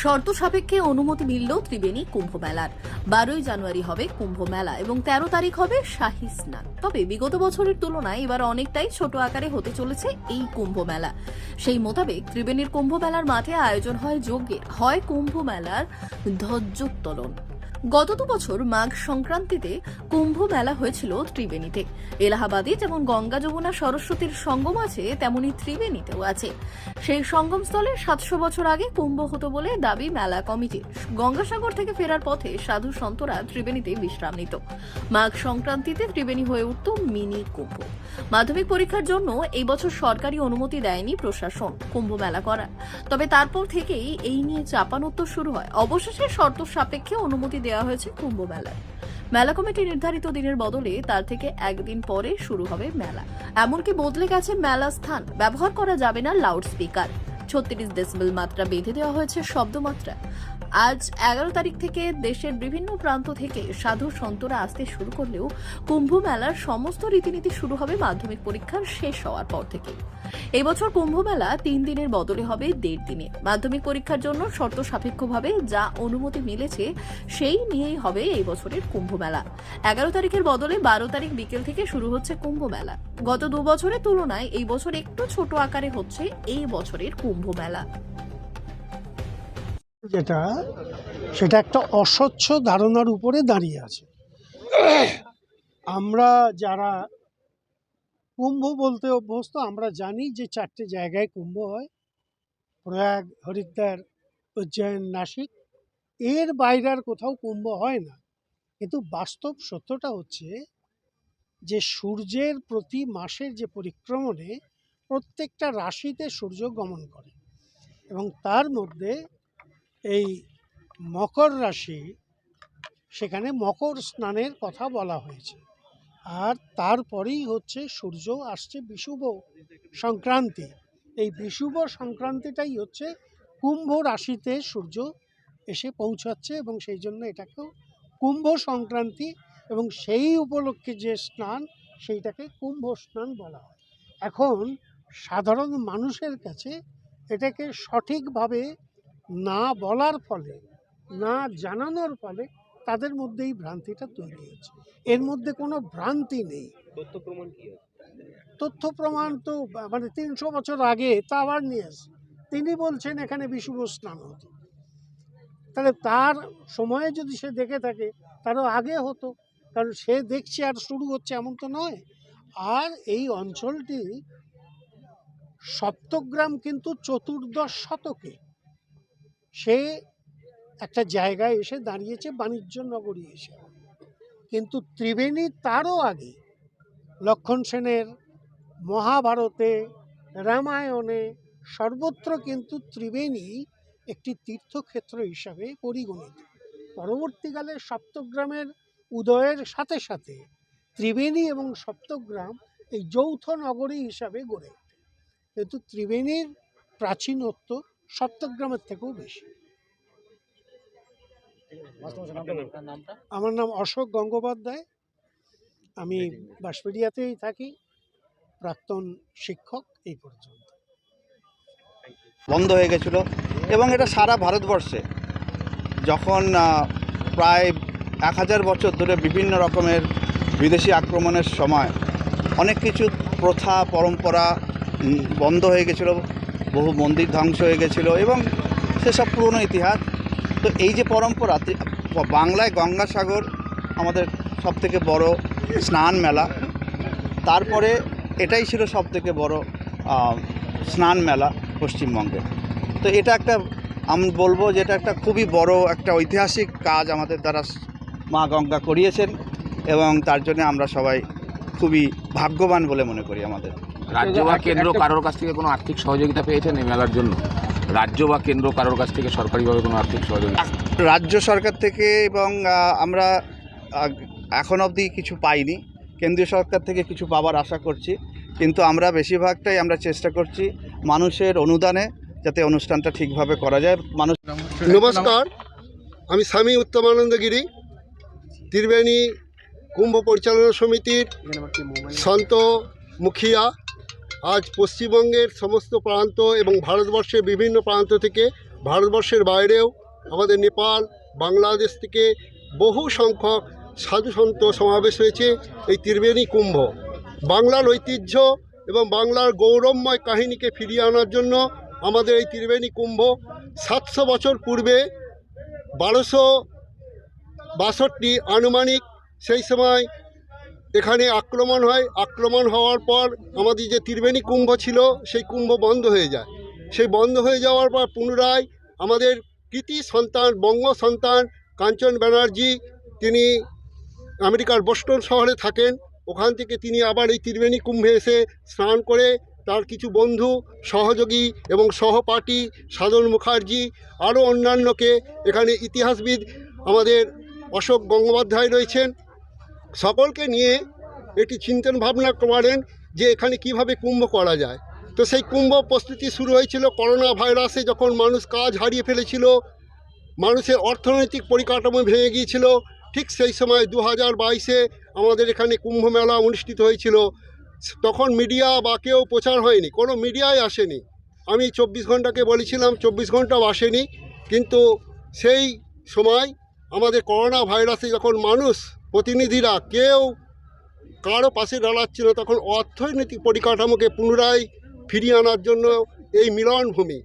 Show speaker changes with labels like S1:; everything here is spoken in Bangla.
S1: শর্ত সাপেক্ষে অনুমতি মিলল ত্রিবেণী কুম্ভ মেলার। বারোই জানুয়ারি হবে কুম্ভ মেলা এবং তেরো তারিখ হবে শাহী স্নান। তবে বিগত বছরের তুলনায় এবার অনেকটাই ছোট আকারে হতে চলেছে এই কুম্ভ মেলা। সেই মোতাবেক ত্রিবেণীর কুম্ভ মেলার মাঠে আয়োজন হয় যজ্ঞে হয় কুম্ভ মেলার ধ্বজোত্তোলন। গত দু বছর মাঘ সংক্রান্তিতে কুম্ভ মেলা হয়েছিল ত্রিবেণীতে। এলাহাবাদে যেমন গঙ্গা যমুনা সরস্বতীর সঙ্গম আছে, তেমনি ত্রিবেণীতেও আছে। সেই সঙ্গমস্থলে সাতশো বছর আগে কুম্ভ হতো বলে দাবি মেলা কমিটির। গঙ্গাসাগর থেকে ফেরার পথে সাধু সন্তরা ত্রিবেণীতে বিশ্রাম নিত। মাঘ সংক্রান্তিতে ত্রিবেণী হয়ে উঠত মিনি কুম্ভ। মাধ্যমিক পরীক্ষার জন্য এই বছর সরকারি অনুমতি দেয়নি প্রশাসন কুম্ভ মেলা করার। তবে তারপর থেকেই এই নিয়ে চাপানোত্তর শুরু হয়। অবশেষে শর্ত সাপেক্ষে অনুমতি দেওয়া হয়েছে কুম্ভ মেলায় মেলা কমিটি নির্ধারিত দিনের বদলে তার থেকে একদিন পরে শুরু হবে মেলা। এমনকি বদলে গেছে মেলা স্থান। ব্যবহার করা যাবে না লাউড স্পিকার ছত্রিশ ডেসিবেল মাত্রা বেঁধে দেওয়া হয়েছে শব্দমাত্রা। আজ এগারো তারিখ থেকে দেশের বিভিন্ন প্রান্ত থেকে সাধু সন্তরা আসতে শুরু করলেও কুম্ভ মেলার সমস্ত রীতিনীতি শুরু হবে মাধ্যমিক পরীক্ষার শেষ হওয়ার পর থেকে এই বছর কুম্ভ মেলা তিন দিনের বদলে হবে দেড় দিনে। মাধ্যমিক পরীক্ষার জন্য শর্ত সাপেক্ষভাবে যা অনুমতি মিলেছে সেই নিয়েই হবে এই বছরের কুম্ভ মেলা। এগারো তারিখের বদলে বারো তারিখ বিকেল থেকে শুরু হচ্ছে কুম্ভ মেলা। গত দু বছরের তুলনায় এই বছর একটু ছোট আকারে হচ্ছে এই বছরের কুম্ভ মেলা
S2: যেটা, সেটা একটা অস্বচ্ছ ধারণার উপরে দাঁড়িয়ে আছে। আমরা যারা কুম্ভ বলতে অভ্যস্ত, আমরা জানি যে চারটে জায়গায় কুম্ভ হয়। প্রয়াগ, হরিদ্বার, উজ্জয়ন, নাসিক। এর বাইরে আর কোথাও কুম্ভ হয় না। কিন্তু বাস্তব সত্যটা হচ্ছে যে সূর্যের প্রতি মাসের যে পরিক্রমণে প্রত্যেকটা রাশিতে সূর্য গমন করে এবং তার মধ্যে এই মকর রাশি, সেখানে মকর স্নানের কথা বলা হয়েছে। আর তারপরেই হচ্ছে সূর্য আসছে বিষুব সংক্রান্তি। এই বিষুব সংক্রান্তিটাই হচ্ছে কুম্ভ রাশিতে সূর্য এসে পৌঁছাচ্ছে এবং সেই জন্য এটাকেও কুম্ভ সংক্রান্তি এবং সেই উপলক্ষে যে স্নান, সেইটাকে কুম্ভ স্নান বলা হয়। এখন সাধারণ মানুষের কাছে এটাকে সঠিকভাবে না বলার ফলে না জানানোর ফলে তাদের মধ্যে এই ভ্রান্তিটা তৈরি হয়েছে এর মধ্যে কোনো ভ্রান্তি নেই।
S3: তথ্য প্রমাণ কি
S2: তথ্য প্রমাণ তো মানে তিনশো বছর আগে তা আবার নিয়ে আসে তিনি বলছেন এখানে বিশুভ স্নান হতো। তাহলে তার সময়ে যদি সে দেখে থাকে তারও আগে হতো। কারণ সে দেখছে আর শুরু হচ্ছে এমন তো নয়। আর এই অঞ্চলটি সপ্তগ্রাম কিন্তু চতুর্দশ শতকে। সে একটা জায়গায় এসে দাঁড়িয়েছে, বাণিজ্য নগরী এসে। কিন্তু ত্রিবেণী তারও আগে লক্ষণ সেনের মহাভারতে, রামায়ণে সর্বত্র কিন্তু ত্রিবেণী একটি তীর্থক্ষেত্র হিসাবে পরিগণিত। পরবর্তীকালে সপ্তগ্রামের উদয়ের সাথে সাথে ত্রিবেণী এবং সপ্তগ্রাম এই যৌথ নগরী হিসাবে গড়ে। কিন্তু ত্রিবেণীর প্রাচীনত্ব সপ্তগ্রামের থেকেও বেশি। আমার নাম অশোক গঙ্গোপাধ্যায়। আমি বাঁশবেড়িয়াতেই থাকি। প্রাক্তন শিক্ষক এই পর্যন্ত।
S4: বন্ধ হয়ে গেছিল এবং এটা সারা ভারতবর্ষে। যখন প্রায় এক হাজার বছর ধরে বিভিন্ন রকমের বিদেশি আক্রমণের সময় অনেক কিছু প্রথা পরম্পরা বন্ধ হয়ে গেছিল, বহু মন্দির ধ্বংস হয়ে গেছিল এবং সেসব পুরনো ইতিহাস। তো এই যে পরম্পরা বাংলায় গঙ্গাসাগর আমাদের সবথেকে বড় স্নান মেলা। তারপরে এটাই ছিল সবথেকে বড় স্নান মেলা পশ্চিমবঙ্গে। তো এটা একটা, আমি বলব যে এটা একটা খুবই বড় একটা ঐতিহাসিক কাজ আমাদের দ্বারা মা গঙ্গা করিয়েছেন এবং তার জন্য আমরা সবাই খুবই ভাগ্যবান বলে মনে করি আমাদের।
S5: রাজ্য বা কেন্দ্র কারোর কাছ থেকে কোনো আর্থিক সহযোগিতা পেয়েছেন এই মেলার জন্য? রাজ্য বা কেন্দ্র কারোর কাছ থেকে সরকারিভাবে কোনো আর্থিক সহযোগিতা?
S4: রাজ্য সরকার থেকে এবং আমরা এখন অবধি কিছু পাইনি। কেন্দ্রীয় সরকার থেকে কিছু পাবার আশা করছি। কিন্তু আমরা বেশিরভাগটাই আমরা চেষ্টা করছি মানুষের অনুদানে যাতে অনুষ্ঠানটা ঠিকভাবে করা যায়। মানুষ
S6: নমস্কার। আমি স্বামী উত্তমানন্দগিরি ত্রিবেণী কুম্ভ পরিচালনা সমিতির সন্ত মুখিয়া। আজ পশ্চিমবঙ্গের সমস্ত প্রান্ত এবং ভারতবর্ষের বিভিন্ন প্রান্ত থেকে ভারতবর্ষের বাইরেও আমাদের নেপাল, বাংলাদেশ থেকে বহু সংখ্যক সাধু সন্ত সমাবেশ হয়েছে এই ত্রিবেণী কুম্ভ। বাংলার ঐতিহ্য এবং বাংলার গৌরবময় কাহিনীকে ফিরিয়ে আনার জন্য আমাদের এই ত্রিবেণী কুম্ভ সাতশো বছর পূর্বে বারোশো বাষট্টি আনুমানিক সেই সময় এখানে আক্রমণ হয়। আক্রমণ হওয়ার পর আমাদের যে ত্রিবেণী কুম্ভ ছিল, সেই কুম্ভ বন্ধ হয়ে যায়। সেই বন্ধ হয়ে যাওয়ার পর পুনরায় আমাদের কৃতি সন্তান, বঙ্গ সন্তান কাঞ্চন ব্যানার্জি, তিনি আমেরিকার বোস্টন শহরে থাকেন। ওখান থেকে তিনি আবার এই ত্রিবেণী কুম্ভে এসে স্নান করে তার কিছু বন্ধু, সহযোগী এবং সহপাঠী সাধন মুখার্জি, আরও অন্যান্যকে এখানে ইতিহাসবিদ আমাদের অশোক গঙ্গোপাধ্যায় রয়েছেন। সকলকে নিয়ে একটি চিন্তন ভাবনা করেন যে এখানে কীভাবে কুম্ভ করা যায়। তো সেই কুম্ভ প্রস্তুতি শুরু হয়েছিল করোনা ভাইরাসে যখন মানুষ কাজ হারিয়ে ফেলেছিল, মানুষের অর্থনৈতিক পরিকাঠামো ভেঙে গিয়েছিল, ঠিক সেই সময় দু হাজার বাইশে আমাদের এখানে কুম্ভ মেলা অনুষ্ঠিত হয়েছিল। তখন মিডিয়া বা কেউ প্রচার হয়নি, কোনো মিডিয়াই আসেনি। আমি চব্বিশ ঘন্টাকে বলেছিলাম, চব্বিশ ঘন্টাও আসেনি। কিন্তু সেই সময় আমাদের করোনা ভাইরাসে যখন মানুষ প্রতিনিধিরা কেউ কারও পাশে দাঁড়াচ্ছিল তখন অর্থনৈতিক পরিকাঠামোকে পুনরায় ফিরিয়ে আনার জন্য এই মিলনভূমি